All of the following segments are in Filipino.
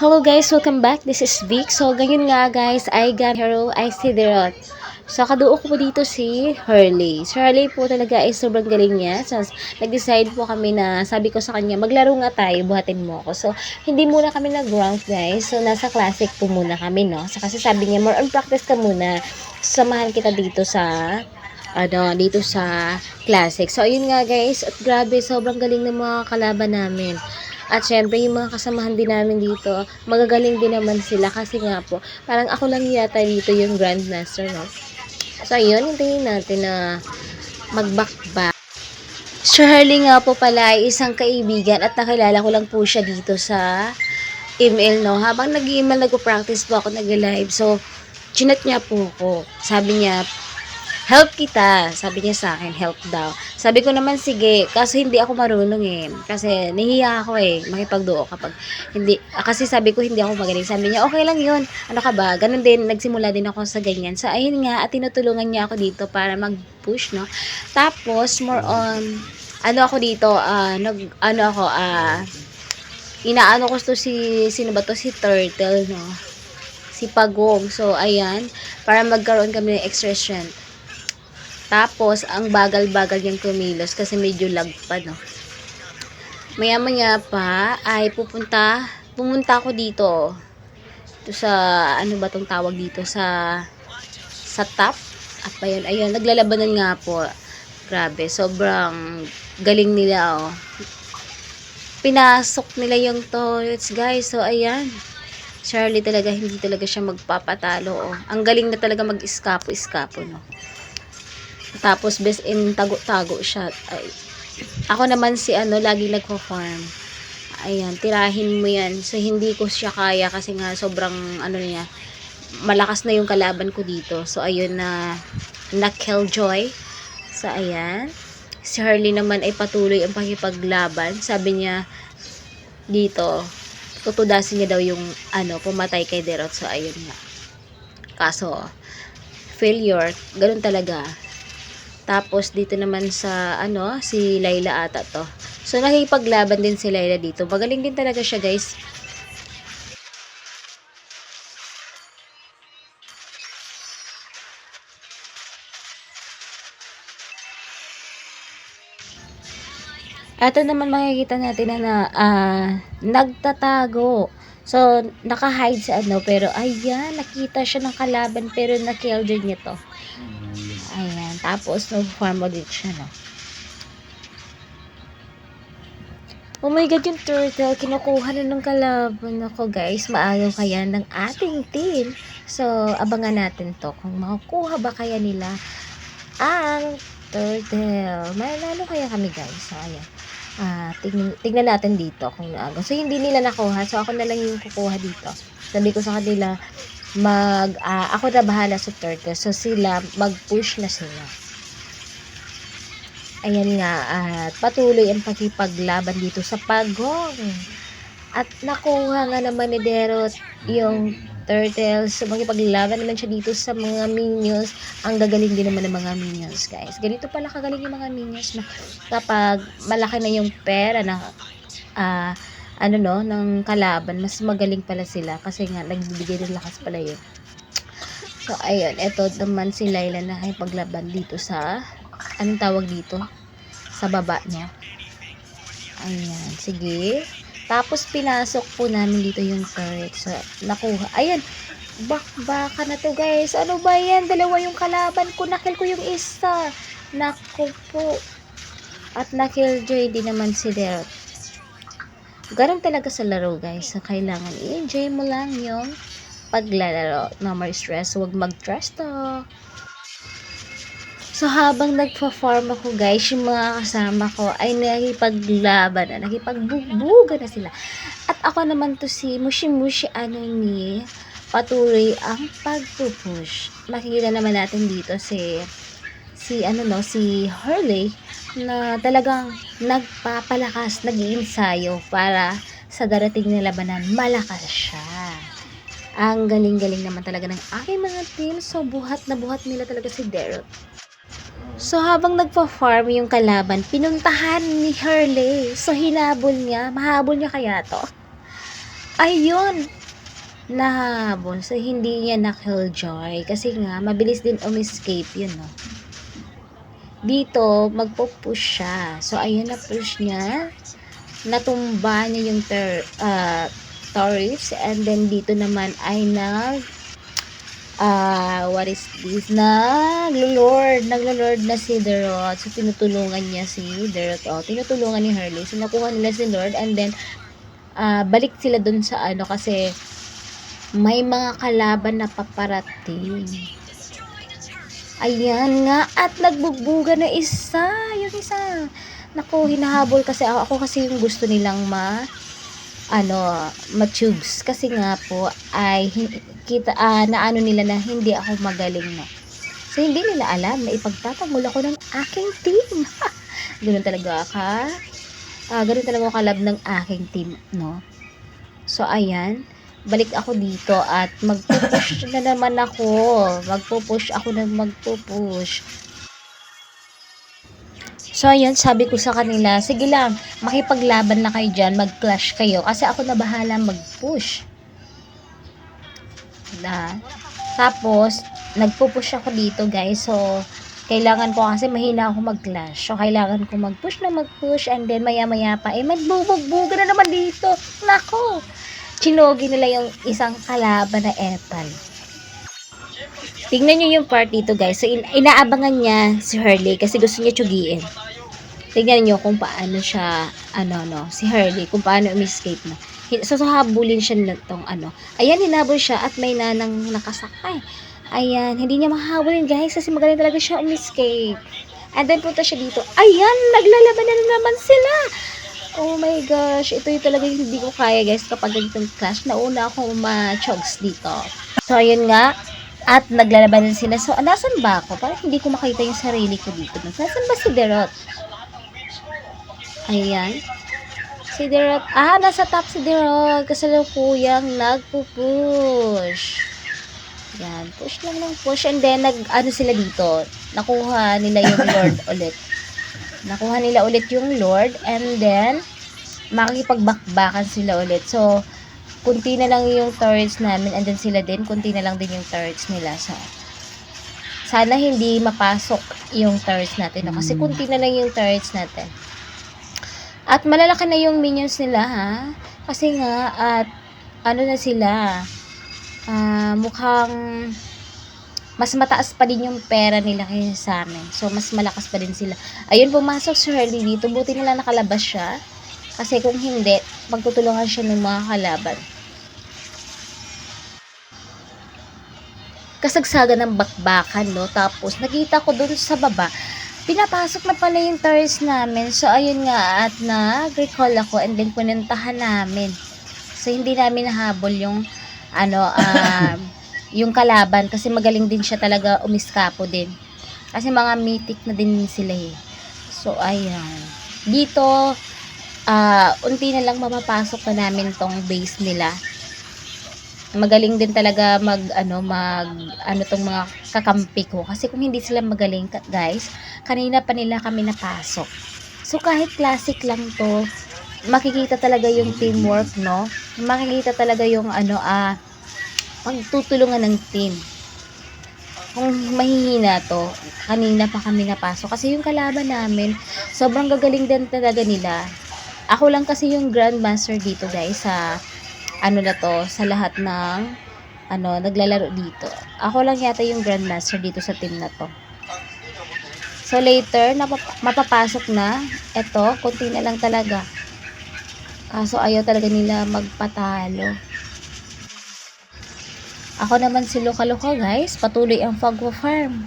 Hello guys, welcome back. This is Vic. So, ganyan nga guys, I got hero, I see the rot. So, kaduo ko po dito si Hurley. Si Hurley po talaga ay sobrang galing niya. So, nag-decide po kami na sabi ko sa kanya, maglaro nga tayo, buhatin mo ako. So, hindi muna kami nag-rank guys. So, nasa classic po muna kami, no? So, kasi sabi niya, more on practice ka muna. Samahan kita dito sa ano, dito sa classic. So, ayun nga guys, at grabe, sobrang galing ng mga kalaban namin. At syempre, yung mga kasamahan din namin dito, magagaling din naman sila kasi nga po, parang ako lang yata dito yung Grandmaster, no? So, ayun, hintayin natin na mag-back-back. Sir Harley nga po pala ay isang kaibigan at nakilala ko lang po siya dito sa email, no? Habang nag-email, nag-practice po ako, nag-live. So, chinat niya po ako. Sabi niya, help kita. Sabi niya sa akin, help daw. Sabi ko naman, sige. Kaso hindi ako marunong eh. Kasi nahihiya ako eh. Makipagduo kapag hindi. ah, Kasi sabi ko, hindi ako magaling. Sabi niya, okay lang yun. Ano ka ba? Ganun din. Nagsimula din ako sa ganyan. So, ayun nga. At tinutulungan niya ako dito para mag-push, no? Tapos, more on, ano ako dito, ah, nag, ano ako, ah, inaano ko to si, sino ba to? Si Turtle, no? Si Pagong. So, ayan. Para magkaroon kami ng extra strength. Tapos, ang bagal-bagal niyang kumilos kasi medyo lag pa, no? Maya-maya pa, ay pupunta, pumunta ako dito. Ito sa, ano ba tong tawag dito? Sa, sa top. At pa yun, ayun, naglalabanan nga po. Grabe, sobrang galing nila, oh. Pinasok nila yung toilets, guys. So, ayan. Charlie talaga, hindi talaga siya magpapatalo, oh. Ang galing na talaga mag-iskapo-iskapo, no? Tapos, best in tago-tago siya. Ay, ako naman si ano, lagi nagpo-farm. Ayan, tirahin mo yan. So, hindi ko siya kaya kasi nga sobrang, ano niya, malakas na yung kalaban ko dito. So, ayun na, na Killjoy. So, ayan. Si Harley naman ay patuloy ang pakipaglaban. Sabi niya, dito, tutudasin niya daw yung, ano, pumatay kay Derot. So, ayun nga. Kaso, failure, ganun talaga. Tapos dito naman sa ano, si Layla ata to. So nakikipaglaban din si Layla dito. Magaling din talaga siya, guys. Ito naman makikita natin na, na ah, nagtatago. So, naka-hide sa ano, pero ayan, nakita siya ng kalaban, pero na-kill niya to. Tapos, nag-farm ulit siya, no? Oh my God, yung turtle, kinukuha na ng kalaban ako, guys. Maagaw kaya ng ating team. So, abangan natin to. Kung makukuha ba kaya nila ang turtle. Manalo kaya kami, guys. So, ayan. Ah, tignan, tignan natin dito kung naagaw. So, hindi nila nakuha. So, ako na lang yung kukuha dito. Sabi ko sa kanila, mag ah, ako na bahala sa turtle. So sila mag-push na sila. Ayan nga at patuloy ang pagkipaglaban dito sa pagong. At nakuha nga naman ni Derot yung turtle. So magkipaglaban naman siya dito sa mga minions. Ang gagaling din naman ng mga minions guys. Ganito pala kagaling yung mga minions na kapag malaki na yung pera na ah ano no, ng kalaban, mas magaling pala sila kasi nga nagbibigay ng lakas pala yun. So, ayun, eto naman si Layla na paglaban dito sa, anong tawag dito? Sa baba niya. Ayan, sige. Tapos, pinasok po namin dito yung turret. So, nakuha. Ayan, bakbaka na to guys. Ano ba yan? Dalawa yung kalaban ko. Nakil ko yung isa. Naku po. At nakil Joy din naman si Derot. Ganun talaga sa laro guys. So, kailangan i-enjoy mo lang yung paglalaro. More stress. Huwag mag-trust talk. So, habang nagpa-farm ako guys, yung mga kasama ko ay nakipaglaban na, nakipagbubuga na sila. At ako naman to si Mushi Mushi ano ni patuloy ang pagpupush. Makikita naman natin dito si si ano no, si Hurley na talagang nagpapalakas, nag-iinsayo para sa darating na labanan, malakas siya. Ang galing-galing naman talaga ng aking mga team. So, buhat na buhat nila talaga si Daryl. So, habang nagpa-farm yung kalaban, pinuntahan ni Hurley. So, hinabol niya. Mahabol niya kaya to? ayun, nahabol. So, hindi niya na-killjoy. Kasi nga, mabilis din um-escape yun, no? Dito, magpo-push siya. So, ayun na push niya. Natumba niya yung ter, uh, turrets. And then, dito naman ay nag ah what is this? Naglo-lord. Naglo-lord na si Derot. So, tinutulungan niya si Derot. O, tinutulungan ni Hurley. So, nakuha nila si Lord. And then, ah balik sila dun sa ano kasi may mga kalaban na paparating. Ayan nga. At nagbugbuga na isa. Yung isa. Naku, hinahabol kasi ako. Ako kasi yung gusto nilang ma ano, matubes. Kasi nga po, ay kita, ah, na ano nila na hindi ako magaling no. So, hindi nila alam na ipagtatanggol ako ng aking team. ganun talaga ka. Ah, ganun talaga ako kalab ng aking team, no? So, ayan. Balik ako dito at magpupush na naman ako. Magpupush ako na magpupush. So, ayun, sabi ko sa kanila, sige lang, makipaglaban na kayo dyan, mag-clash kayo, kasi ako na bahala mag-push. Na, tapos, nagpo-push ako dito, guys, so, kailangan ko kasi mahina ako mag-clash. So, kailangan ko mag-push na mag-push, and then, maya-maya pa, eh, magbubog na naman dito. Nako! Chinogi nila yung isang kalaban na etal. Tingnan nyo yung part dito, guys. So, in- inaabangan niya si Hurley kasi gusto niya tsugiin. Tingnan nyo kung paano siya, ano, no, si Hurley, kung paano umiscape na. So, so habulin siya nitong, ano. Ayan, hinabol siya at may nanang nakasakay. Ayan, hindi niya mahabulin, guys, kasi magaling talaga siya umiscape. And then, punta siya dito. Ayan, naglalaban na naman sila. Oh my gosh, ito yung talaga yung hindi ko kaya, guys, kapag ganitong clash. Nauna akong ma-chogs dito. So, ayun nga, at naglalaban din sila. So, nasan ba ako? Parang hindi ko makita yung sarili ko dito. Nasaan ba si Derot? Ayan. Si Derot. Ah, nasa top si Derot. Kasalukuyang nagpupush. Yan. Push lang ng push. And then, nag, ano sila dito? Nakuha nila yung Lord ulit. Nakuha nila ulit yung Lord. And then, makikipagbakbakan sila ulit. So, kunti na lang yung turrets namin and then sila din, kunti na lang din yung turrets nila. So, sana hindi mapasok yung turrets natin. No? Kasi kunti na lang yung turrets natin. At malalaki na yung minions nila ha. Kasi nga, at ano na sila, ah, mukhang mas mataas pa din yung pera nila kaysa sa amin. So, mas malakas pa din sila. Ayun, pumasok si Hurley dito. Buti nila nakalabas siya. Kasi kung hindi, magtutulungan siya ng mga kalaban. Kasagsagan ng bakbakan, no? Tapos, nakita ko dun sa baba, pinapasok na pala yung turrets namin. So, ayun nga, at nag-recall ako and then punentahan namin. So, hindi namin nahabol yung, ano, um, yung kalaban kasi magaling din siya talaga umiskapo din. Kasi mga mythic na din sila eh. So, ayan. Dito, ah unti na lang mapapasok na namin tong base nila. Magaling din talaga mag ano mag ano tong mga kakampi ko kasi kung hindi sila magaling guys, kanina pa nila kami napasok. So kahit classic lang to, makikita talaga yung teamwork, no? Makikita talaga yung ano ah pagtutulungan ng team. Kung mahihina to, kanina pa kami napasok. Kasi yung kalaban namin, sobrang gagaling din talaga nila. Ako lang kasi yung grandmaster dito guys sa ano na to, sa lahat ng ano, naglalaro dito. Ako lang yata yung grandmaster dito sa team na to. So later, mapapasok na. Ito, konti na lang talaga. Kaso ayaw talaga nila magpatalo. Ako naman si Luka guys, patuloy ang pag-farm.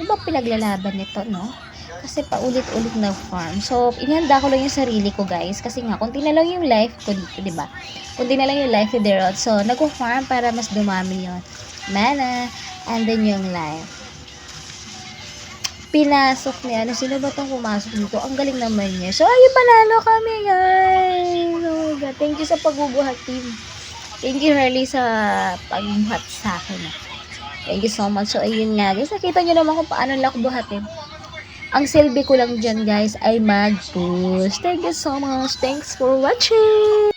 Di ba pinaglalaban nito, no? Kasi paulit-ulit na farm. So, inihanda ko lang yung sarili ko, guys. Kasi nga, kunti na lang yung life ko dito, di ba? Kunti na lang yung life ni Derot. So, nag-farm para mas dumami yung mana and then yung life. Pinasok niya. Ano, sino ba itong pumasok dito? Ang galing naman niya. So, ayun, panalo kami, guys. Oh God. Thank you sa pagbubuhat, team. Thank you, Harley, sa pagbuhat sa akin. Thank you so much. So, ayun nga, guys. Nakita nyo naman kung paano nila buhatin. Ang silbi ko lang dyan, guys, ay mag-push. Thank you so much. Thanks for watching.